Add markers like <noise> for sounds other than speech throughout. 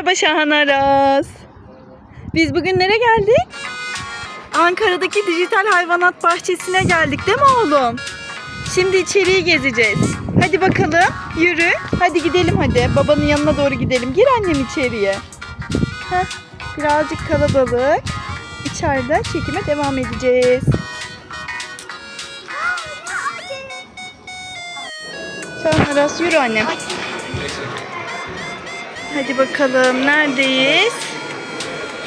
Merhaba Şahan Aras. Biz bugün nereye geldik? Ankara'daki dijital hayvanat bahçesine geldik değil mi oğlum? Şimdi içeriği gezeceğiz. Hadi bakalım yürü. Hadi gidelim hadi. Babanın yanına doğru gidelim. Gir annem içeriye. Heh, birazcık kalabalık. İçeride çekime devam edeceğiz. Şahan Aras yürü annem. Hadi bakalım neredeyiz?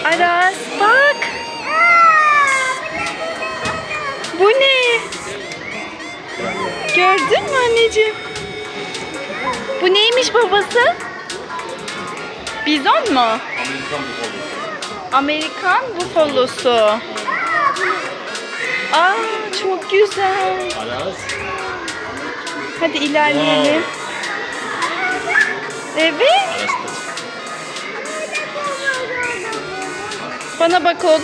Aras bak. Bu ne? Gördün mü anneciğim? Bu neymiş babası? Bizon mu? Amerikan bufalosu. Aa çok güzel. Hadi ilerleyelim. Evet. Bana bak oğlum.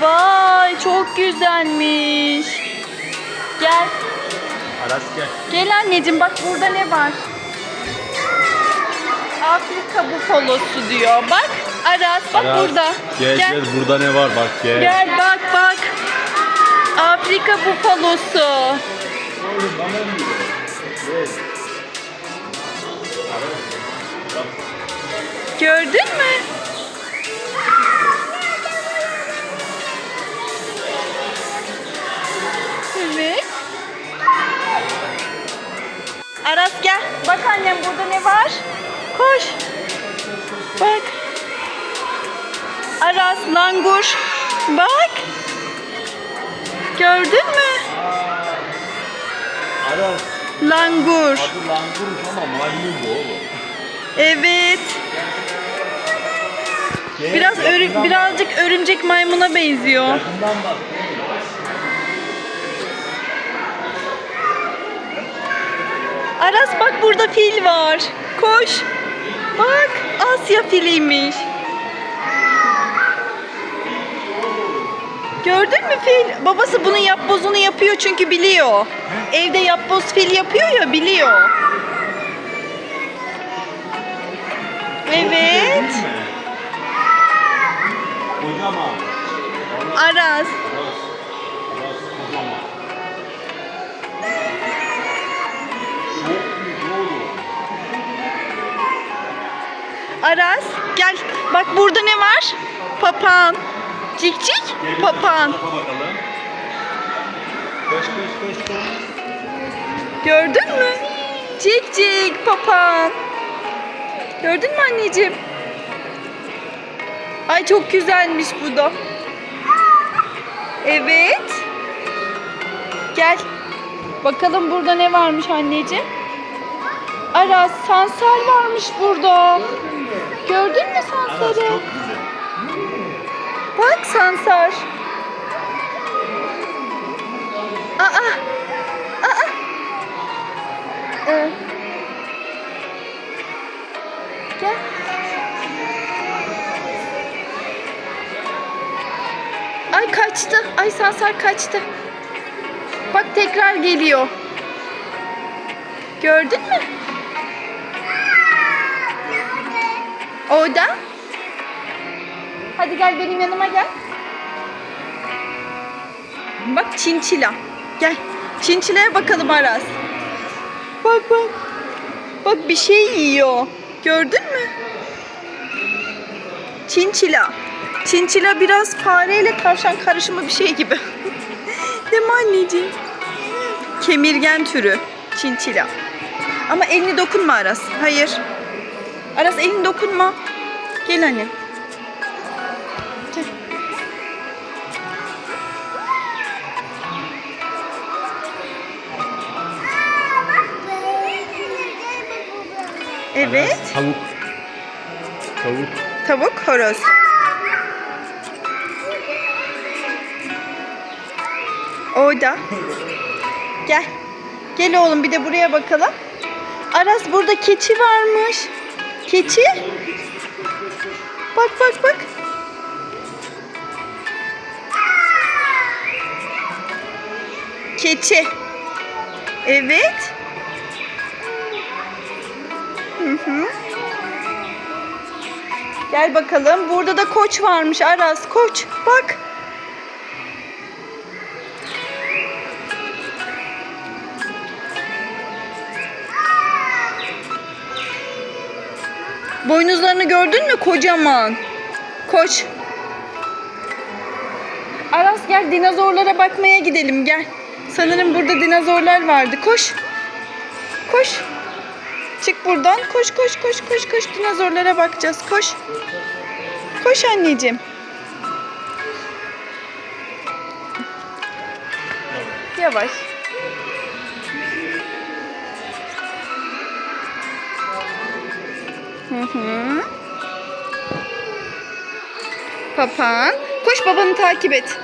Vay çok güzelmiş. Gel. Aras gel. Gel anneciğim bak burada ne var? Afrika bufalosu diyor. Bak Aras bak Aras, burada. Gel, gel burada ne var bak gel. Gel bak. Afrika bufalosu. Gördün mü? Evet. Aras gel. Bak annem burada ne var? Koş. Bak. Aras langur. Bak. Gördün mü? Aras. Langur. Adı langurmuş ama maymun bu oğlum. Evet. Gel, Biraz örü- bak. birazcık örümcek maymuna benziyor. Yakından bak. Aras bak burada fil var. Koş. Bak Asya filiymiş. Gördün mü fil? Babası bunun yapbozunu yapıyor çünkü biliyor. Evde yapboz fil yapıyor ya biliyor. Evet. Aras. Aras gel. Bak burada ne var? Papağan. Cik cik. Gel bir Papağan. Koş koş koş koş. Gördün mü? Cik cik papağan. Gördün mü anneciğim? Ay çok güzelmiş bu da. Evet. Gel. Bakalım burada ne varmış anneciğim? Aras sansar varmış burada. Gördün mü Aras sansarı? çok güzel. Bak sansar. Aa. Aa. Ee. Gel. Ay kaçtı. Ay sansar kaçtı. Bak tekrar geliyor. Gördün mü? Orada. Hadi gel benim yanıma gel. Bak çinçila. Gel. Çinçilaya bakalım Aras. Bak bak. Bak bir şey yiyor. Gördün mü? Çinçila. Çinçila biraz fareyle tavşan karışımı bir şey gibi. <laughs> Değil mi anneciğim? Kemirgen türü. Çinçila. Ama elini dokunma Aras. Hayır. Aras elini dokunma. Gel anne. Evet. Aras, tavuk. Tavuk. Tavuk, horoz. Orada. Gel. Gel oğlum bir de buraya bakalım. Aras burada keçi varmış. Keçi. Bak bak bak. Keçi. Evet. Gel bakalım. Burada da koç varmış Aras. Koç. Bak. Boynuzlarını gördün mü? Kocaman. Koç. Aras gel dinozorlara bakmaya gidelim gel. Sanırım burada dinozorlar vardı. Koş. Koş. Çık buradan. Koş koş koş koş koş. Dinozorlara bakacağız. Koş. Koş anneciğim. Yavaş. Hı hı. Papağan. Koş babanı takip et.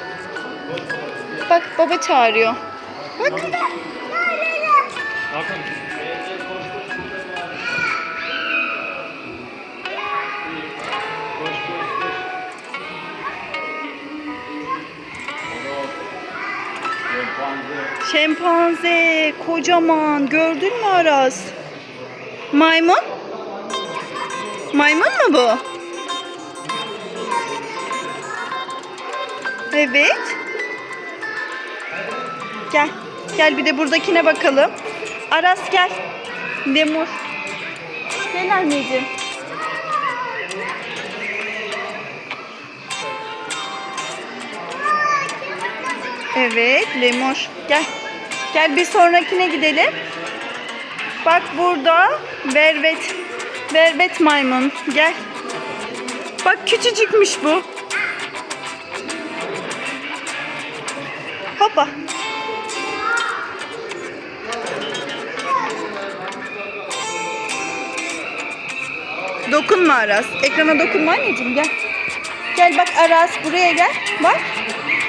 Bak baba çağırıyor. Bak. Hakan. Şempanze. Kocaman. Gördün mü Aras? Maymun? Maymun mu bu? Evet. Gel. Gel bir de buradakine bakalım. Aras gel. Lemur. Gel anneciğim. Evet, lemur. Gel. Gel bir sonrakine gidelim. Bak burada vervet. Vervet maymun. Gel. Bak küçücükmüş bu. Hoppa. Dokunma Aras. Ekrana dokunma anneciğim gel. Gel bak Aras buraya gel. Bak.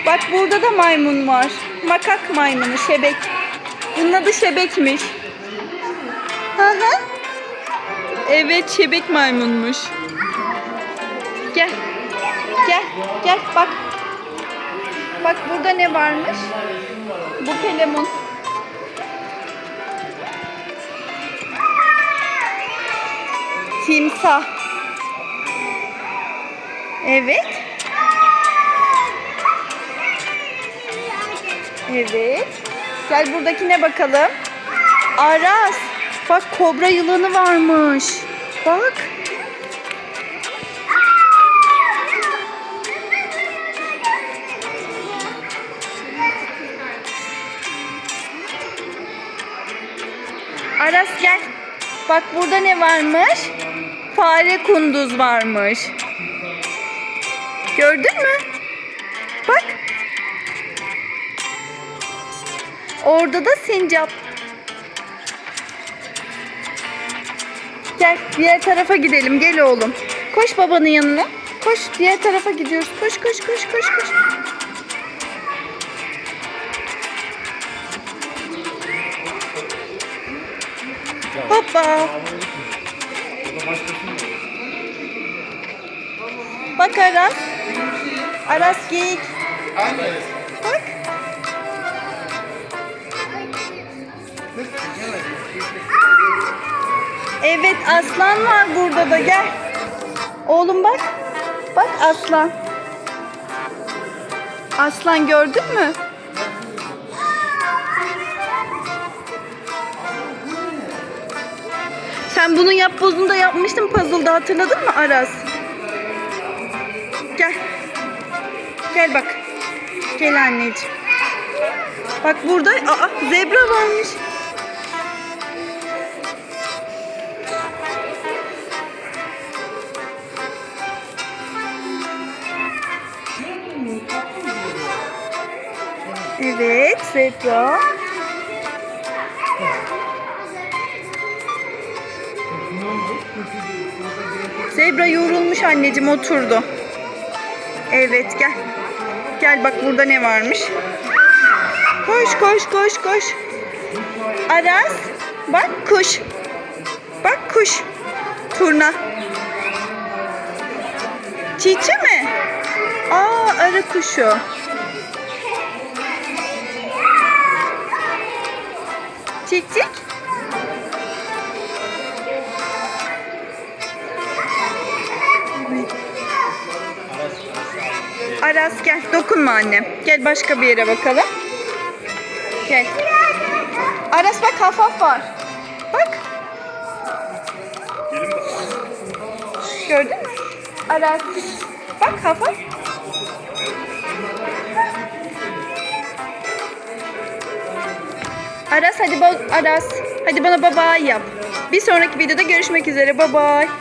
Bak burada da maymun var. Makak maymunu şebek. Bunun adı şebekmiş. Hı hı. Evet şebek maymunmuş. Gel. Gel. Gel bak. Bak burada ne varmış? Bu pelemun. Timsah. Evet. Evet. Gel buradakine bakalım. Aras. Bak kobra yılanı varmış. Bak. Aras gel. Bak burada ne varmış? Fare kunduz varmış. Gördün mü? Orada da sincap. Gel diğer tarafa gidelim. Gel oğlum. Koş babanın yanına. Koş diğer tarafa gidiyoruz. Koş koş koş koş koş. Hoppa. Bak Aras. Aras geyik. Bak. Evet aslan var burada da gel. Oğlum bak. Bak aslan. Aslan gördün mü? Sen bunun yapbozunda yapmıştın puzzle'da hatırladın mı Aras? Gel. Gel bak. Gel anneciğim. Bak burada aa, zebra varmış. Zebra. Zebra yorulmuş anneciğim oturdu. Evet gel. Gel bak burada ne varmış. Koş koş koş koş. Aras bak kuş. Bak kuş. Turna. Çiçi mi? Aa arı kuşu. Çek. Aras gel dokunma annem. Gel başka bir yere bakalım. Gel. Aras bak hafaf var. Bak. Gördün mü? Aras. Bak hafaf. Aras hadi Aras. Hadi bana baba yap. Bir sonraki videoda görüşmek üzere. Bye bye.